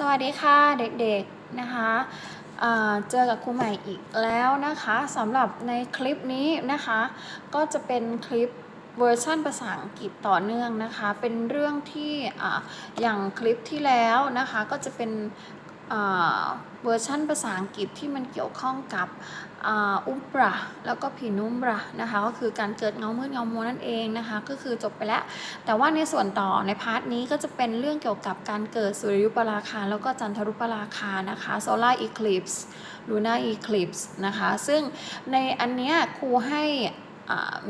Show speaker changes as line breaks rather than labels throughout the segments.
สวัสดีค่ะเด็กๆนะคะเจอกับครูใหม่อีกแล้วนะคะสำหรับในคลิปนี้นะคะ ก็จะเป็นคลิปเวอร์ชันภาษาอังกฤษต่อเนื่องนะคะ เป็นเรื่องที่ออย่างคลิปที่แล้วนะคะ ก็จะเป็น เวอร์ชันภาษาอังกฤษที่มันเกี่ยวข้องกับอุบราแล้วก็ผีนุ่มบรานะคะก็คือการเกิดเงามืดเงามัวนั่นเองนะคะก็คือจบไปแล้ว แต่ว่าในส่วนต่อในพาร์ทนี้ก็จะเป็นเรื่องเกี่ยวกับการเกิดสุริยุปราคา แล้วก็จันทรุปราคานะคะ solar eclipse lunar eclipse นะคะซึ่งในอันเนี้ยครูให้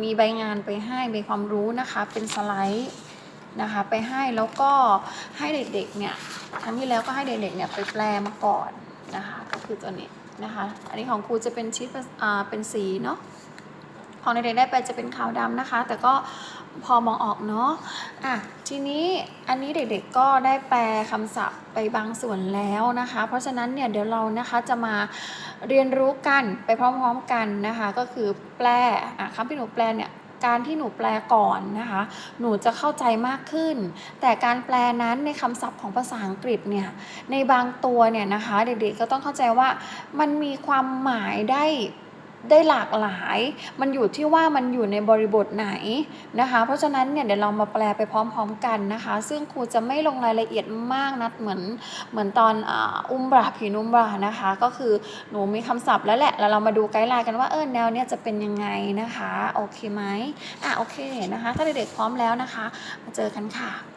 มีใบงานไปให้มีความรู้นะคะเป็นสไลด์ นะคะไปให้แล้วก็ให้เด็กๆเนี่ยครั้งที่แล้วก็ให้เด็กๆเนี่ยไปแปลมาก่อนนะคะก็คือตัวนี้นะคะอันนี้ของครูจะเป็นชีทอ่าเป็นสีเนาะของเด็กๆได้ไปจะเป็นขาวดำนะคะ แต่ก็พอมองออกเนาะอะทีนี้อันนี้เด็กๆก็ได้แปลคำศัพท์ไปบางส่วนแล้วนะคะ เพราะฉะนั้นเนี่ยเดี๋ยวเรานะคะจะมาเรียนรู้กันไปพร้อมๆกันนะคะ ก็คือแปลอะคำที่หนูแปลเนี่ย การที่หนูแปลก่อนนะคะ หนูจะเข้าใจมากขึ้น แต่การแปลนั้นในคำศัพท์ของภาษาอังกฤษเนี่ยในบางตัวเนี่ยนะคะ เด็กๆก็ต้องเข้าใจว่ามันมีความหมายได้ ได้หลากหลาย มันอยู่ที่ว่ามันอยู่ในบริบทไหนนะคะ เพราะฉะนั้นเนี่ยเดี๋ยวเรามาแปลไปพร้อมๆกันนะคะ ซึ่งครูจะไม่ลงรายละเอียดมากนะเหมือนเหมือนตอนอ,อุ้มบราผีนุ่มบรานะคะ ก็คือหนูมีคำศัพท์แล้วแหละแล้วเรามาดูไกด์ไลน์กันว่าเออแนวเนี้ยจะเป็นยังไงนะคะ โอเคไหมอะโอเคนะคะ ถ้าเด็กๆพร้อมแล้วนะคะ มาเจอกันค่ะ